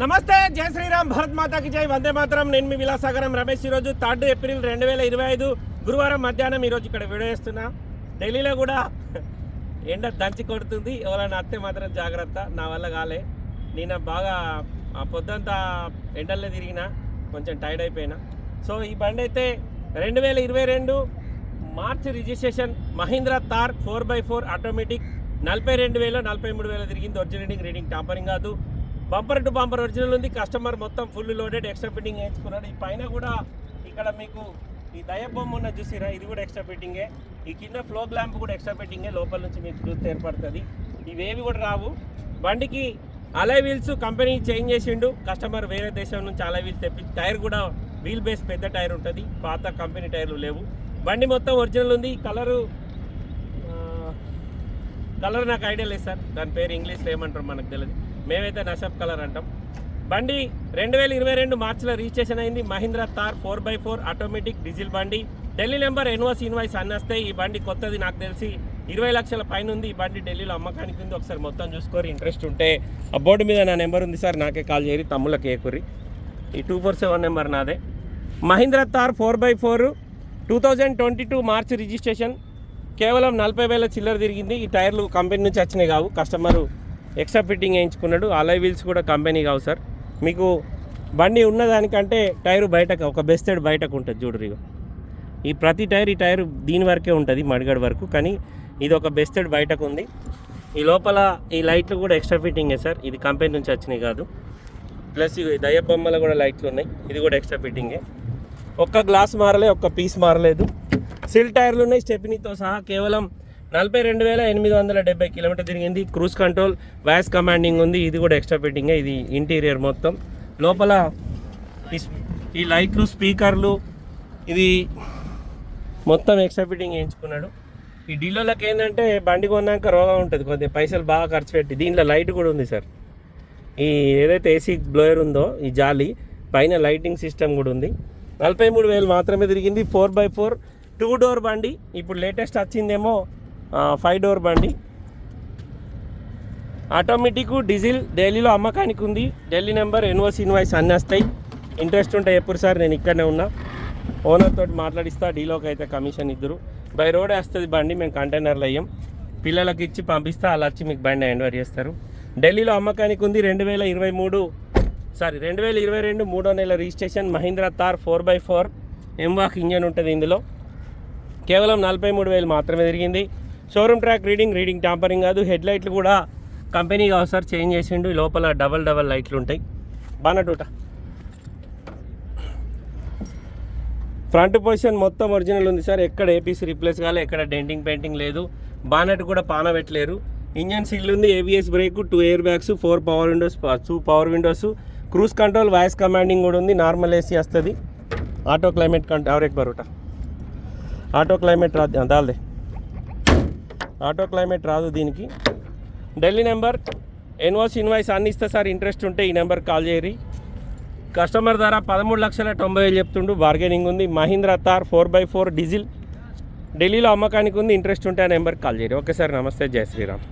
నమస్తే జై శ్రీరామ్ భరత్ మాతాకి జై. వందే మాత్రం నేను మీ విలాసాగరం రమేష్. ఈరోజు థర్డ్ ఏప్రిల్ రెండు వేల ఇరవై ఐదు గురువారం మధ్యాహ్నం ఈరోజు ఇక్కడ వీడియో చేస్తున్నా. ఢిల్లీలో కూడా ఎండ దంచి కొడుతుంది. ఎవరైనా అత్తే మాత్రం జాగ్రత్త నా వల్ల కాలే. నేను బాగా ఆ పొద్దంతా ఎండల్లో తిరిగిన కొంచెం టైర్డ్ అయిపోయినా. సో ఈ బండి అయితే రెండు వేల ఇరవై రెండు March registration Mahindra Thar four by four automatic. నలభై రెండు వేల నలభై మూడు వేల తిరిగింది. ఒరిజినల్ రీడింగ్ టాంపరింగ్ కాదు. బంపర్ టు బంపర్ ఒరిజినల్ ఉంది. కస్టమర్ మొత్తం ఫుల్ లోడెడ్ ఎక్స్ట్రా ఫిట్టింగ్ వేయించుకున్నాడు ఈ పైన కూడా ఇక్కడ మీకు ఈ దయబొమ్మ ఉన్న చూసిరా? ఇది కూడా ఎక్స్ట్రా ఫిట్టింగే ఈ కింద ఫ్లో ల్యాంప్ కూడా ఎక్స్ట్రా ఫిట్టింగే లోపల నుంచి మీకు చూస్తే ఏర్పడుతుంది. ఇవేవి కూడా రావు. బండికి అలై వీల్స్ కంపెనీ చేంజ్ చేసిండు. కస్టమర్ వేరే దేశం నుంచి అలై వీల్స్ తెప్పి టైర్ కూడా వీల్ బేస్ పెద్ద టైర్ ఉంటుంది. పాత కంపెనీ టైర్లు లేవు. బండి మొత్తం ఒరిజినల్ ఉంది. కలరు కలర్ నాకు ఐడియా లేదు సార్. దాని పేరు ఇంగ్లీష్లో ఏమంటారు మనకు తెలియదు మేమైతే నషబ్ కలర్ అంటాం. బండి రెండు వేల ఇరవై రెండు మార్చిలో రిజిస్ట్రేషన్ అయింది. Mahindra Thar four by four automatic diesel బండి. ఢిల్లీ నెంబర్ ఎన్ఓస్ ఇన్వాయిస్ అన్నస్తే ఈ బండి కొత్తది నాకు తెలిసి ఇరవై లక్షల పైన ఉంది. ఈ బండి ఢిల్లీలో అమ్మకానికి ఉంది. ఒకసారి మొత్తం చూసుకోరు. ఇంట్రెస్ట్ ఉంటే ఆ బోర్డు మీద నా నెంబర్ ఉంది సార్. నాకే కాల్ చేయరు. తమ్ముళ్ళకి కేకురి ఈ టూ ఫోర్ సెవెన్ నెంబర్ నాదే. Mahindra Thar four by four two thousand twenty two March registration. కేవలం నలభై వేల చిల్లర తిరిగింది. ఈ టైర్లు కంపెనీ నుంచి వచ్చినాయి కావు. కస్టమరు ఎక్స్ట్రా ఫిట్టింగ్ వేయించుకున్నాడు. అలై వీల్స్ కూడా కంపెనీ కావు సార్. మీకు బండి ఉన్నదానికంటే టైరు బయటకు ఒక బెస్టెడ్ బయటకు ఉంటుంది చూడరు ఈ ప్రతి టైర్ ఈ టైర్ దీని వరకే ఉంటుంది మడిగడ వరకు. కానీ ఇది ఒక బెస్టెడ్ బయటకు ఉంది. ఈ లోపల ఈ లైట్లు కూడా ఎక్స్ట్రా ఫిట్టింగే సార్. ఇది కంపెనీ నుంచి వచ్చినాయి కాదు. ప్లస్ ఇవి దయ్యబొమ్మల కూడా లైట్లు ఉన్నాయి. ఇది కూడా ఎక్స్ట్రా ఫిట్టింగే ఒక్క గ్లాస్ మారలే ఒక్క పీస్ మారలేదు. సిల్ టైర్లు ఉన్నాయి స్టెపినీతో సహా కేవలం నలభై రెండు వేల ఎనిమిది వందల డెబ్బై కిలోమీటర్ తిరిగింది. క్రూజ్ కంట్రోల్ వాయిస్ కమాండింగ్ ఉంది. ఇది కూడా ఎక్స్ట్రా ఫిట్టింగే. ఇది ఇంటీరియర్ మొత్తం. లోపల ఈ ఈ లైట్లు స్పీకర్లు ఇది మొత్తం ఎక్స్ట్రా ఫిట్టింగ్ వేయించుకున్నాడు ఈ డీలర్లకు ఏంటంటే బండి కొన్నాక రోగం ఉంటుంది. కొద్దిగా పైసలు బాగా ఖర్చు పెట్టి. దీంట్లో లైట్ కూడా ఉంది సార్. ఈ ఏదైతే ఏసీ బ్లోయర్ ఉందో ఈ జాలి పైన లైటింగ్ సిస్టమ్ కూడా ఉంది. నలభై మూడు వేలు మాత్రమే తిరిగింది. Four by four two door బండి. ఇప్పుడు లేటెస్ట్ వచ్చిందేమో ఫైవ్ డోర్ బండి. ఆటోమేటిక్ డీజిల్ ఢిల్లీలో అమ్మకానికి ఉంది. ఢిల్లీ నెంబర్ ఎన్ఓసి ఇన్వాయిస్ అన్నీ వస్తాయి ఇంట్రెస్ట్ ఉంటే ఎప్పుడు సార్? నేను ఇక్కడనే ఉన్నా. ఓనర్ తోటి మాట్లాడిస్తా. డీలోకి అయితే కమిషన్ ఇద్దరు. బై రోడ్ వస్తుంది బండి మేము కంటైనర్లు అయ్యాం. పిల్లలకి ఇచ్చి పంపిస్తా. అలా వచ్చి మీకు బండి హ్యాండ్ ఓవర్ చేస్తారు. ఢిల్లీలో అమ్మకానికి ఉంది రెండు వేల ఇరవై మూడు. సారీ రెండు వేల ఇరవై రెండు మూడో నెల registration. Mahindra Thar four by four. MHawk engine ఉంటుంది ఇందులో. కేవలం నలభై మూడు వేలు మాత్రమే తిరిగింది. Showroom track reading reading tampering కాదు హెడ్ లైట్లు కూడా కంపెనీ ఒకసారి చేంజ్ చేసిండు. లోపల డబల్ డబల్ లైట్లు ఉంటాయి. బానటూట ఫ్రంట్ పొజిషన్ మొత్తం ఒరిజినల్ ఉంది సార్. ఎక్కడ ఏపీసీ రీప్లేస్ కాలే ఎక్కడ డెంటింగ్ పెయింటింగ్ లేదు. బానెట్ కూడా పాన పెట్టలేరు. ఇంజన్ సీల్ ఉంది ABS brake two air bags four power windows two power windows cruise control voice commanding కూడా ఉంది. నార్మల్ ఏసీ వస్తుంది. ఆటో క్లైమేట్ కంట్రోల్ ఎవరెక్ బరుట ఆటో క్లైమేట్ రాదు దాల్దే. ఆటో క్లైమేట్ రాదు దీనికి. ఢిల్లీ నెంబర్ ఎన్వాస్ ఇన్వాయిస్ అన్ని ఇస్తే సార్ ఇంట్రెస్ట్ ఉంటే ఈ నెంబర్ కాల్ చేయరి. కస్టమర్ ధర పదమూడు లక్షల తొంభై వేలు చెప్తుండు బార్గెనింగ్ ఉంది. Mahindra Thar four by four diesel. ఢిల్లీలో అమ్మకానికి ఉంది ఇంట్రెస్ట్ ఉంటే ఆ నెంబర్కి కాల్ చేయరు. ఓకే సార్ నమస్తే. జై శ్రీరామ్.